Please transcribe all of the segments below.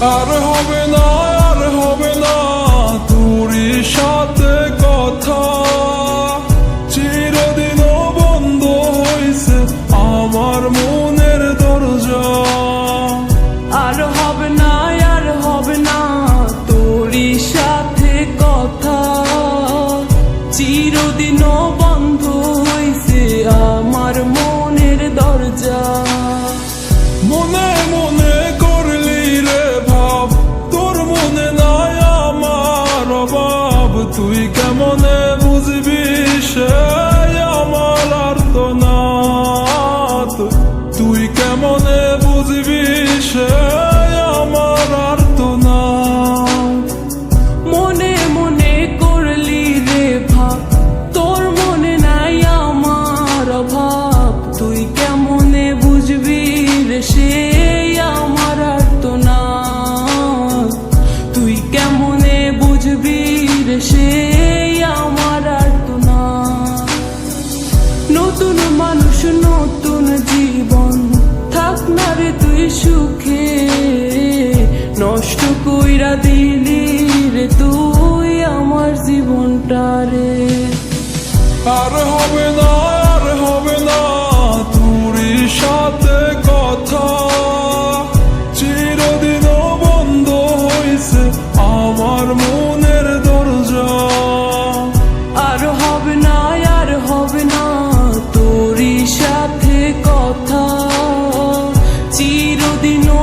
আর হবে না, আর হবে না সাথে কথা। বন্ধ হইছে আমার মনের দরজা। আর হবে না, আর হবে না সাথে কথা। বন্ধ হইছে আমার মনের দরজা। তুই কেমনে বুঝবি সে আমার আর তো না তুই কেমনে বুঝবি সে হবে না আর হবে না তোরই সাথে কথা। চিরদিন বন্ধ হইছে আমার মনের দরজা। আর হবে না, আর হবে না, তোরই সাথে কথা। চিরদিনও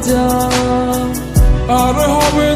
দরজা আর হবে